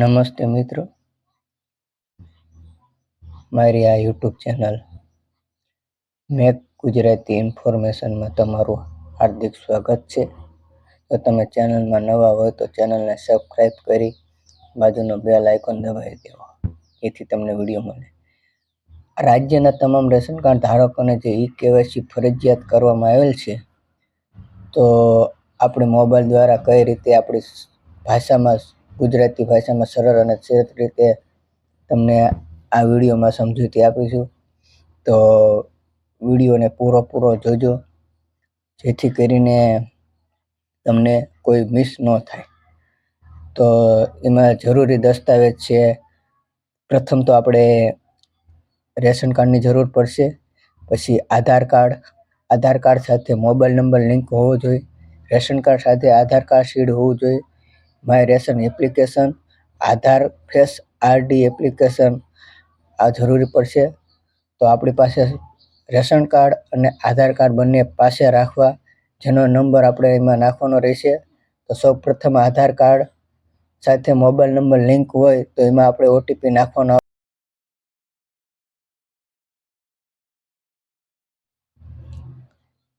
નમસ્તે મિત્રો. મારી આ યુટ્યુબ ચેનલ મેક ગુજરાતી ઇન્ફોર્મેશનમાં તમારું હાર્દિક સ્વાગત છે. તો તમે ચેનલમાં નવા હોય તો ચેનલને સબસ્ક્રાઈબ કરી બાજુનો બેલ આઇકોન દબાવી દેવો. જેથી તમને વીડિયો મળે. રાજ્યના તમામ રેશન કાર્ડ ધારકોને જે ઈ કેવાયસી ફરજિયાત કરવામાં આવેલ છે, તો આપણે મોબાઈલ દ્વારા કઈ રીતે આપણી ભાષામાં ગુજરાતી ભાષામાં સરળ અને સરસ રીતે તમને આ વિડીયોમાં સમજૂતી આપીશું. તો વિડીયોને પૂરો પૂરો જોજો, જેથી કરીને તમને કોઈ મિસ ન થાય. તો એમાં જરૂરી દસ્તાવેજ છે. પ્રથમ તો આપણે રેશન કાર્ડની જરૂર પડશે, પછી આધાર કાર્ડ. આધાર કાર્ડ સાથે મોબાઈલ નંબર લિંક હોવો જોઈએ. રેશન કાર્ડ સાથે આધાર કાર્ડ સીડ હોવું જોઈએ. My ration application, Aadhaar, face RD application આ જરૂરી પડશે. તો આપણી પાસે રેશન કાર્ડ અને આધાર કાર્ડ બંને પાસે રાખવા, જેનો નંબર આપણે એમાં નાખવાનો રહેશે. તો સૌ પ્રથમ આધાર કાર્ડ સાથે મોબાઈલ નંબર લિંક હોય, તો એમાં આપણે ઓટીપી નાખવાનો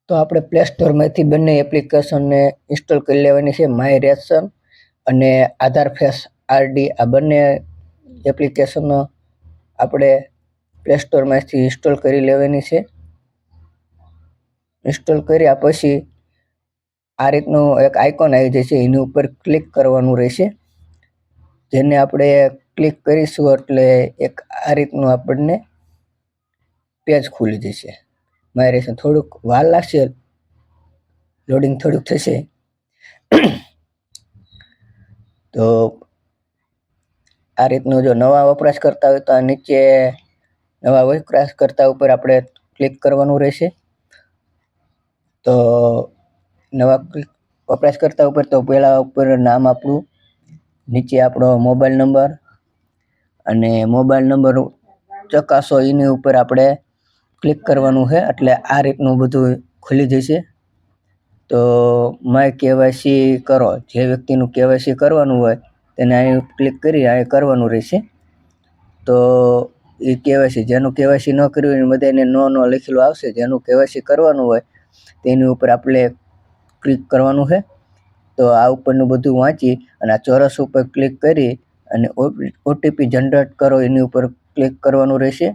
તો આપણે પ્લે સ્ટોરમાંથી બંને એપ્લિકેશનને ઇન્સ્ટોલ કરી લેવાની છે, માય રેશન અને આધાર ફેસ આરડી આ બંને એપ્લિકેશનો આપણે પ્લે સ્ટોરમાંથી ઇન્સ્ટોલ કરી લેવાની છે. ઇન્સ્ટોલ કર્યા પછી આ રીતનું એક આઇકોન આવી જશે, એની ઉપર ક્લિક કરવાનું રહેશે. જેને આપણે ક્લિક કરીશું એટલે એક આ રીતનું આપણને પેજ ખુલી જશે. મારી થોડુંક વાર લાગશે, લોડિંગ થોડુંક થશે. તો આ રીતનું જો નવા વપરાશ કરતા હોય તો આ નીચે નવા વપરાશકર્તા ઉપર આપણે ક્લિક કરવાનું રહેશે. તો નવા વપરાશકર્તા ઉપર તો પહેલાં ઉપર નામ આપણું, નીચે આપણો મોબાઈલ નંબર અને મોબાઈલ નંબર ચકાસો, એની ઉપર આપણે ક્લિક કરવાનું છે. એટલે આ રીતનું બધું ખુલી જશે. તો માય કેવાયસી કરો. જે વ્યક્તિનું કેવાયસી કરવાનું હોય તેને અહીં ક્લિક કરી અહીં કરવાનું રહેશે. તો એ કેવાયસી જેનું કેવાયસી ન કર્યું એને બધાને નો નો લખેલું આવશે. જેનું કેવાયસી કરવાનું હોય તેની ઉપર આપણે ક્લિક કરવાનું છે. તો આ ઉપરનું બધું વાંચી અને આ ચોરસ ઉપર ક્લિક કરી અને ઓટીપી જનરેટ કરો. એની ઉપર ક્લિક કરવાનું રહેશે.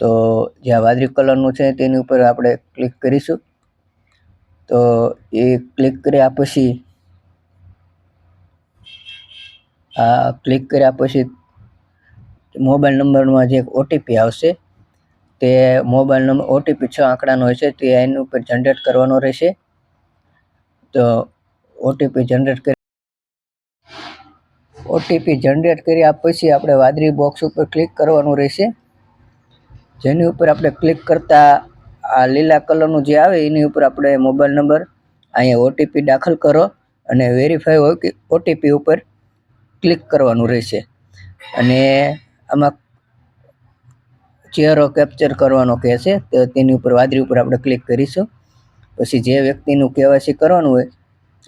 તો જે આ વાદળી કલરનું છે તેની ઉપર આપણે ક્લિક કરીશું. તો એ ક્લિક કર્યા પછી આ ક્લિક કર્યા પછી મોબાઈલ નંબરમાં જે ઓટીપી આવશે, તે મોબાઈલ નંબર ઓટીપી છ આંકડાનો હોય છે તે એની ઉપર જનરેટ કરવાનો રહેશે. તો ઓટીપી જનરેટ કરી ઓટીપી જનરેટ કર્યા પછી આપણે વાદળી બોક્સ ઉપર ક્લિક કરવાનું રહેશે. જેની ઉપર આપણે ક્લિક કરતા આ લીલા કલરનું જે આવે એની ઉપર આપણે મોબાઈલ નંબર, અહીંયા ઓટીપી દાખલ કરો અને વેરીફાઈ ઓટીપી ઉપર ક્લિક કરવાનું રહેશે. અને આમાં ચહેરો કેપ્ચર કરવાનો કહેશે તો તેની ઉપર વાદળી ઉપર આપણે ક્લિક કરીશું. પછી જે વ્યક્તિનું કેવાયસી કરવાનું હોય,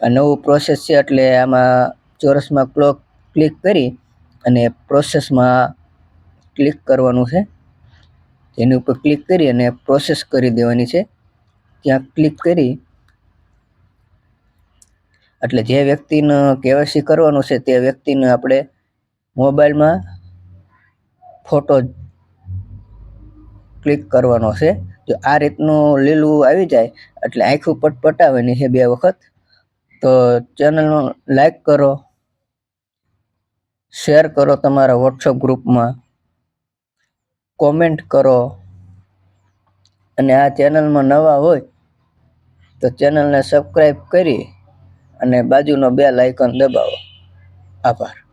આ નવું પ્રોસેસ છે એટલે આમાં ચોરસમાં ક્લોક ક્લિક કરી અને પ્રોસેસમાં ક્લિક કરવાનું છે. તેની ઉપર ક્લિક કરી અને પ્રોસેસ કરી દેવાની છે. ત્યાં ક્લિક કરી એટલે જે વ્યક્તિને કેવાયસી કરવાનું છે તે વ્યક્તિને આપણે મોબાઈલમાં ફોટો ક્લિક કરવાનો છે. જો આ રીતનું લીલું આવી જાય એટલે આંખું પટપટાવવાની છે બે વખત, તો ચેનલનો લાઈક કરો શેર કરો તમારા વોટ્સઅપ ગ્રુપમાં કોમેન્ટ કરો. અને આ ચેનલમાં નવા હોય તો ચેનલને સબસ્ક્રાઈબ કરી અને બાજુનો બેલ આઇકન દબાવો. આભાર.